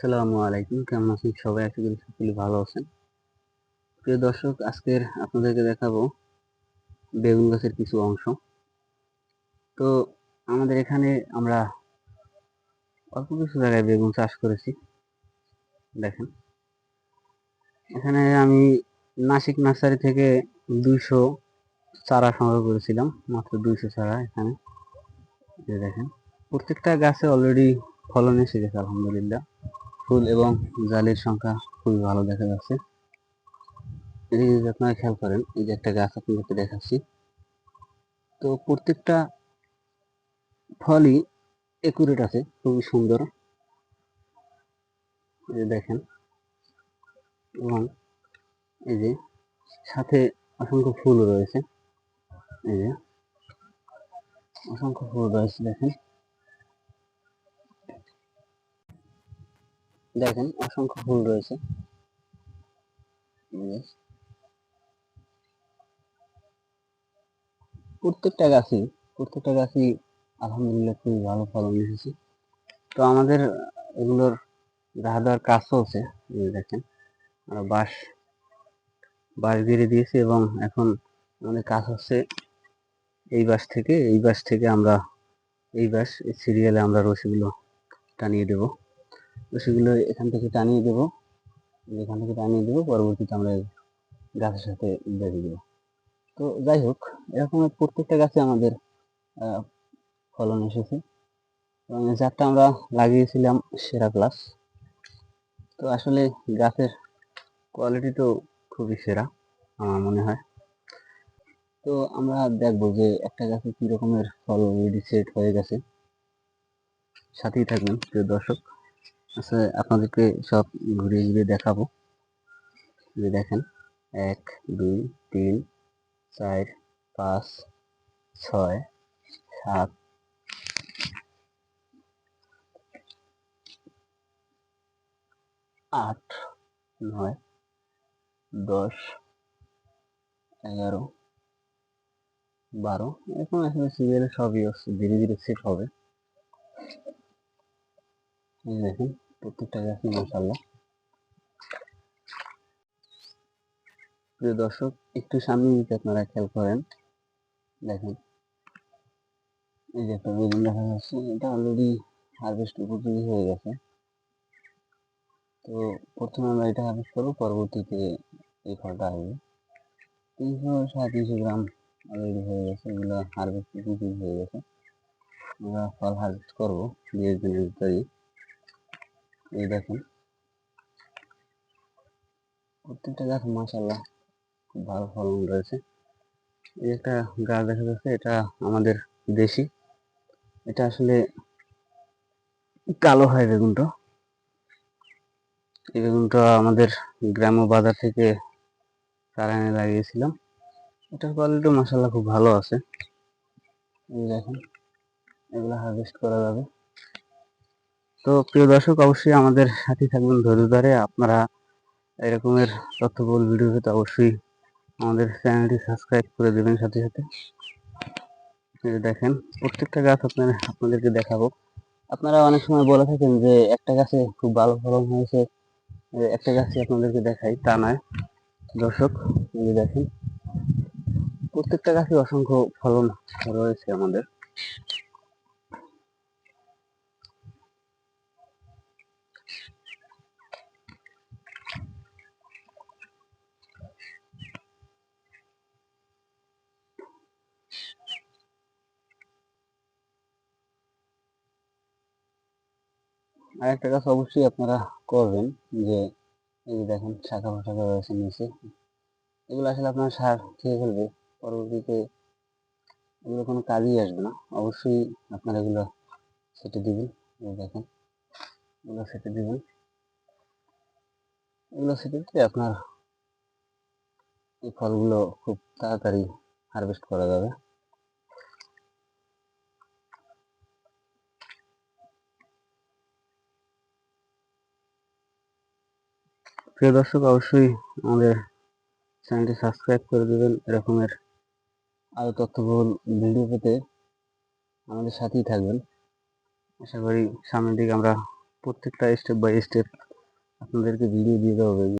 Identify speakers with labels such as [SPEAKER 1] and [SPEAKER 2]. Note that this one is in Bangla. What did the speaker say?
[SPEAKER 1] আসসালামু আলাইকুম কেমন আছেন সবাই আশা করি সকলে ভালো আছেন প্রিয় দর্শক আজকের আপনাদেরকে দেখাবো বেগুন গাছের কিছু অংশ তো আমাদের এখানে আমরা অল্প কিছু জায়গায় বেগুন চাষ করেছি দেখেন এখানে আমি নাসিক নার্সারি থেকে দুইশো চারা সংগ্রহ করেছিলাম মাত্র দুইশো চারা এখানে দেখেন প্রত্যেকটা গাছে অলরেডি ফলন এসে গেছে আলহামদুলিল্লাহ ফুল এবং জালির সংখ্যা খুবই ভালো দেখা যাচ্ছে এটি যদি আপনারা খেয়াল করেন এই যে একটা গাছ আপনাদেরকে দেখাচ্ছি তো প্রত্যেকটা ফলই একুরেট আছে খুবই সুন্দর এই দেখেন এবং এই যে সাথে অসংখ্য ফুল রয়েছে এই যে অসংখ্য ফুল রয়েছে দেখেন দেখেন অসংখ্য ভুল রয়েছে প্রত্যেকটা গাছই প্রত্যেকটা গাছই আলহামদুলিল্লাহ খুবই ভালো ফলন এসেছে তো আমাদের এগুলোর দেওয়ার কাজ চলছে দেখেন বাঁশ বাঁশ গিরে দিয়েছি এবং এখন আমাদের কাজ হচ্ছে এই বাস থেকে এই বাস থেকে আমরা এই এই সিরিয়ালে আমরা রশিগুলো টানিয়ে দেবো তো সেগুলো এখান থেকে টানিয়ে দেবো এখান থেকে টানিয়ে দেবো পরবর্তীতে আমরা গাছের সাথে বেঁধে দেবো তো যাই হোক এরকম প্রত্যেকটা গাছে আমাদের ফলন এসেছে এবং জারটা আমরা লাগিয়েছিলাম সেরা প্লাস তো আসলে গাছের কোয়ালিটি তো খুবই সেরা আমার মনে হয় তো আমরা দেখবো যে একটা গাছে কী রকমের ফল রেডি সেট হয়ে গেছে সাথেই থাকবেন প্রিয় দর্শক আচ্ছা আপনাদেরকে সব ঘুরিয়ে ঘুরে দেখাবো দেখেন এক দুই তিন চার পাঁচ ছয় সাত আট নয় দশ এগারো বারো এখন এখানে সিরিয়ালে সবই ধীরে ধীরে সেট হবে দেখুন প্রত্যেকটা গাছ মশাল্লা প্রিয় দর্শক একটু সামনে আপনারা খেয়াল করেন দেখেন এই যে একটা বেগুন দেখা যাচ্ছে এটা অলরেডি হারভেস্ট উপযোগী হয়ে গেছে তো প্রথমে আমরা এটা হারভেস্ট করবো পরবর্তীতে এই ফলটা আসবে তিনশো সাড়ে তিনশো গ্রাম অলরেডি হয়ে গেছে এগুলো হারভেস্ট উপযোগী হয়ে গেছে আমরা ফল হারভেস্ট করবো দুই একদিনের ভিতরেই এই দেখুন প্রত্যেকটা গাছ মাসাল্লাহ খুব ভালো ফলন রয়েছে এই একটা গাছ দেখা যাচ্ছে এটা আমাদের দেশি এটা আসলে কালো হয় বেগুনটা এই বেগুনটা আমাদের গ্রাম্য বাজার থেকে তারা এনে লাগিয়েছিলাম এটার কোয়ালিটি মাসাল্লাহ খুব ভালো আছে এই দেখেন এগুলো হারভেস্ট করা যাবে তো প্রিয় দর্শক অবশ্যই আমাদের সাথে থাকবেন ধৈর্য ধরে আপনারা এরকমের তথ্যবহুল ভিডিও পেতে অবশ্যই আমাদের চ্যানেলটি সাবস্ক্রাইব করে দেবেন সাথে সাথে দেখেন প্রত্যেকটা গাছ আপনার আপনাদেরকে দেখাবো আপনারা অনেক সময় বলে থাকেন যে একটা গাছে খুব ভালো ফলন হয়েছে একটা গাছই আপনাদেরকে দেখাই তা নয় দর্শক দেখেন প্রত্যেকটা গাছে অসংখ্য ফলন রয়েছে আমাদের আর একটা কাজ অবশ্যই আপনারা করবেন যে এই যে দেখেন শাখা ফাঁকা রয়েছে নিচে এগুলো আসলে আপনার সার খেয়ে ফেলবে পরবর্তীতে এগুলো কোনো কাজেই আসবে না অবশ্যই আপনারা এগুলো সেটে দিবেন দেখেন এগুলো সেটে দিবেন এগুলো সেটে দিলে আপনার এই ফলগুলো খুব তাড়াতাড়ি হারভেস্ট করা যাবে প্রিয় দর্শক অবশ্যই আমাদের চ্যানেলটি সাবস্ক্রাইব করে দেবেন এরকমের আরও তথ্যবহুল ভিডিও পেতে আমাদের সাথেই থাকবেন আশা করি সামনের দিকে আমরা প্রত্যেকটা স্টেপ বাই স্টেপ আপনাদেরকে ভিডিও দিয়ে দেওয়া হবে